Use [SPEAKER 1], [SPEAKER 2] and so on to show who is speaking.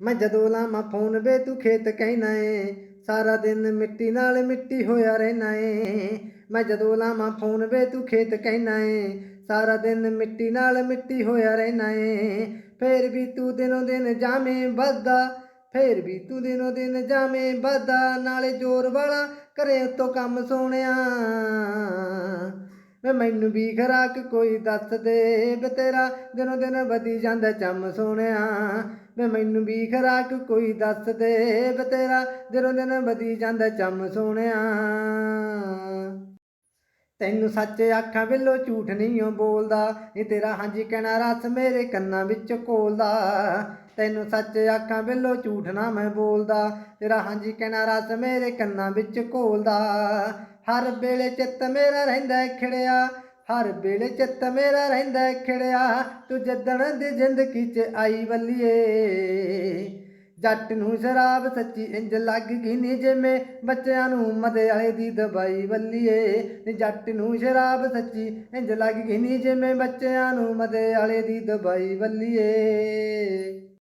[SPEAKER 1] ਮੈਂ ਜਦੋਂ ਲਾਵਾਂ ਫੋਨ ਵੇ ਤੂੰ ਖੇਤ ਕਹਿਣਾ ਏ, ਸਾਰਾ ਦਿਨ ਮਿੱਟੀ ਨਾਲ ਮਿੱਟੀ ਹੋਇਆ ਰਹਿਣਾ ਏ। ਮੈਂ ਜਦੋਂ ਲਾਵਾਂ ਫੋਨ ਵੇ ਤੂੰ ਖੇਤ ਕਹਿਣਾ ਏ, ਸਾਰਾ ਦਿਨ ਮਿੱਟੀ ਨਾਲ ਮਿੱਟੀ ਹੋਇਆ ਰਹਿਣਾ ਏ। ਫੇਰ ਵੀ ਤੂੰ ਦਿਨੋਂ ਦਿਨ ਜਾਵੇਂ ਵੱਧਦਾ ਫੇਰ ਵੀ ਤੂੰ ਦਿਨੋਂ ਦਿਨ ਜਾਵੇਂ ਵੱਧਦਾ ਨਾਲੇ ਜ਼ੋਰ ਵਾਲਾ ਕਰੇ ਉਤੋਂ ਕੰਮ ਸੋਹਣਿਆ। ਵੇ ਮੈਨੂੰ ਵੀ ਖਰਾਕ ਕੋਈ ਦੱਸ ਦੇ ਵੇ ਤੇਰਾ। ਦਿਨੋਂ ਦਿਨ ਵਧੀ ਜਾਂਦਾ ਚੰਮ ਸੋਹਣਿਆ। ਵੇ ਮੈਨੂੰ ਵੀ ਖਰਾਕ ਕੋਈ ਦੱਸ ਦੇ ਵੇ ਤੇਰਾ। ਦਿਨੋਂ ਦਿਨ ਵਧੀ ਜਾਂਦਾ ਚੰਮ ਸੋਹਣਿਆ। ਤੈਨੂੰ ਸੱਚ ਆਖਾਂ ਵੇਲੋ ਝੂਠ ਨਹੀਂ ਓ ਬੋਲਦਾ ਇਹ ਤੇਰਾ ਹਾਂਜੀ ਕਹਿਣਾ ਰਸ ਮੇਰੇ ਕੰਨਾਂ ਵਿੱਚ ਕੋਲਦਾ। ਤੈਨੂੰ ਸੱਚ ਆਖਾਂ ਵੇਲੋ ਝੂਠ ਨਾ ਮੈਂ ਬੋਲਦਾ, ਤੇਰਾ ਹਾਂਜੀ ਕਹਿਣਾ ਰਸ ਮੇਰੇ ਕੰਨਾਂ ਵਿੱਚ ਕੋਲਦਾ। ਹਰ ਵੇਲੇ ਚਿੱਤ ਮੇਰਾ ਰਹਿੰਦਾ ਖਿੜਿਆ, ਹਰ ਵੇਲੇ ਚਿੱਤ ਮੇਰਾ ਰਹਿੰਦਾ ਖਿੜਿਆ, ਤੂੰ ਜੱਦਣ ਦੀ ਜ਼ਿੰਦਗੀ 'ਚ ਆਈ ਵੱਲੀਏ। ਜੱਟ ਨੂੰ ਸ਼ਰਾਬ ਸੱਚੀ ਇੰਜ ਲੱਗ ਗਈ ਨੀ ਜਿਵੇਂ ਬੱਚਿਆਂ ਨੂੰ ਮਦੇ ਵਾਲੇ ਦੀ ਦਵਾਈ ਵੱਲੀਏ। ਨੀ ਜੱਟ ਨੂੰ ਸ਼ਰਾਬ ਸੱਚੀ ਇੰਜ ਲੱਗ ਗਈ ਨੀ ਜਿਵੇਂ ਬੱਚਿਆਂ ਨੂੰ ਮਦੇ ਵਾਲੇ ਦੀ ਦਵਾਈ ਵੱਲੀਏ।